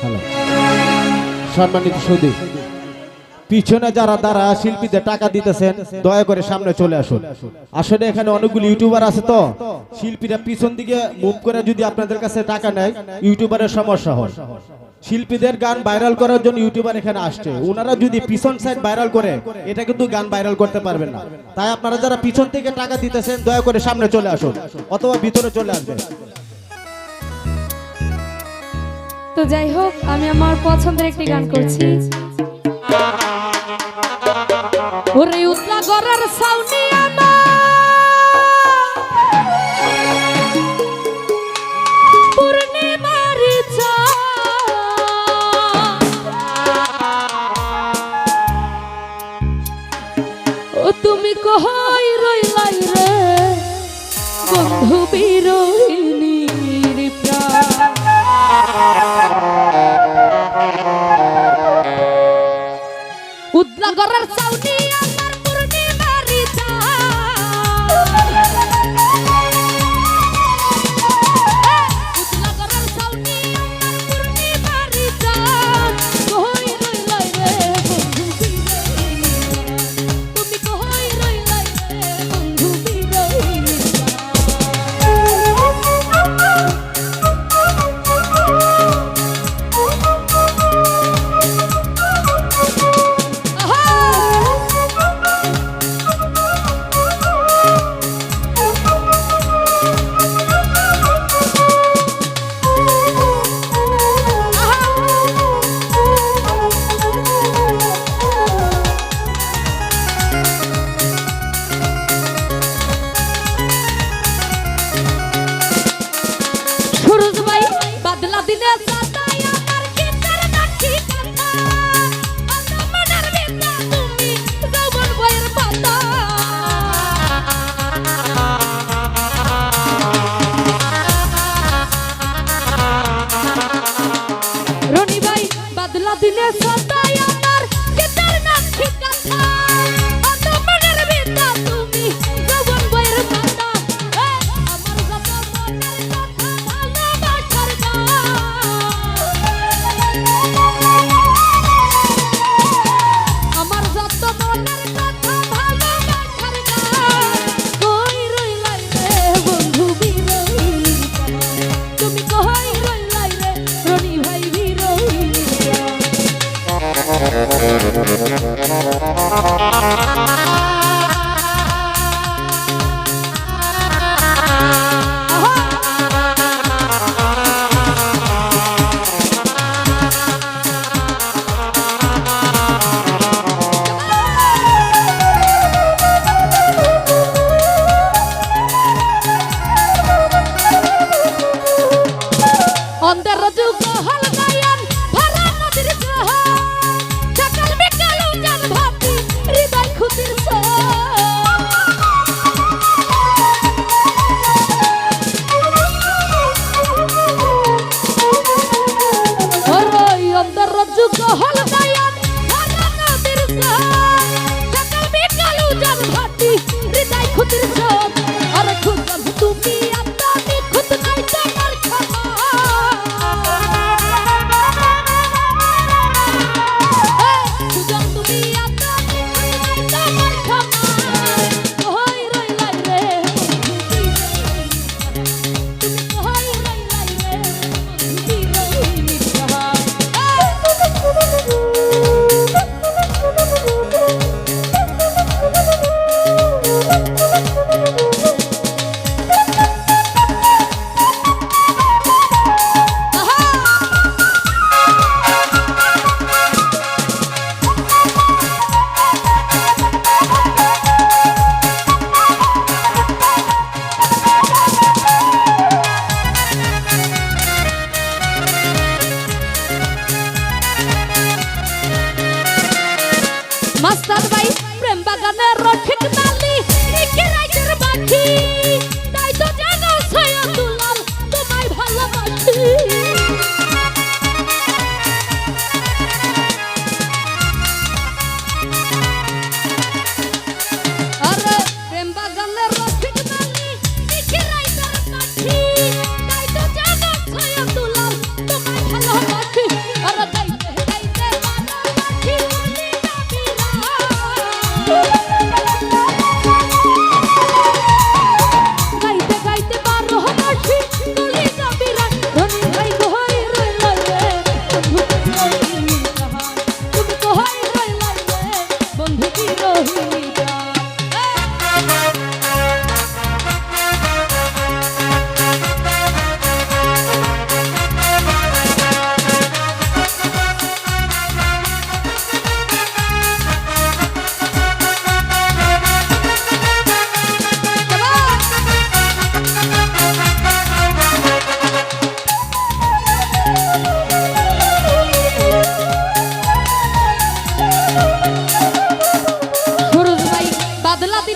Hello. সম্মানিত সুদী পিছনে যারা দ্বারা শিল্পীদের টাকা দিতেছেন, দয়া করে সামনে চলে আসুন। আসলে এখানে অনেকগুলো ইউটিউবার আছে তো, শিল্পীরা পিছন দিকে মুভ করে যদি আপনাদের কাছে টাকা নেয়, ইউটিউবারের সমস্যা হয়। শিল্পীদের গান ভাইরাল করার জন্য ইউটিউবার এখানে আসছে। ওনারা যদি পিছন সাইড ভাইরাল করে, এটা কিন্তু গান ভাইরাল করতে পারবেন না। তাই আপনারা যারা পিছন থেকে টাকা দিতেছেন, দয়া করে সামনে চলে আসুন, অথবা ভিতরে চলে আসবেন। তো যাই হোক, আমি আমার পছন্দের একটি গান করছি। তুমি কই রইলাই রে, বন্ধু বিরোহিনীর agarrar দিনে সাতাই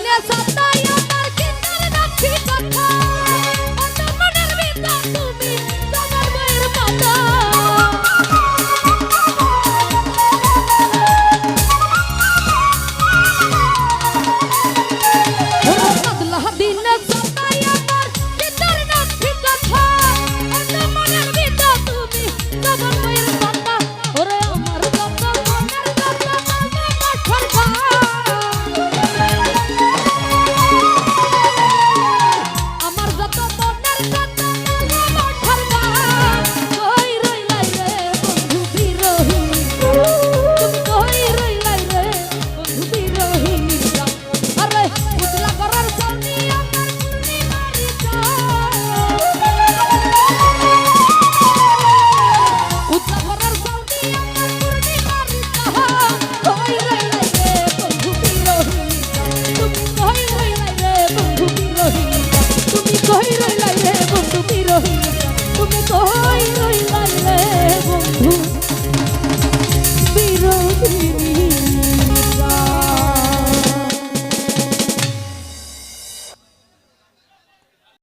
família তুমি কই রইলা রে বন্ধু। বিরোধী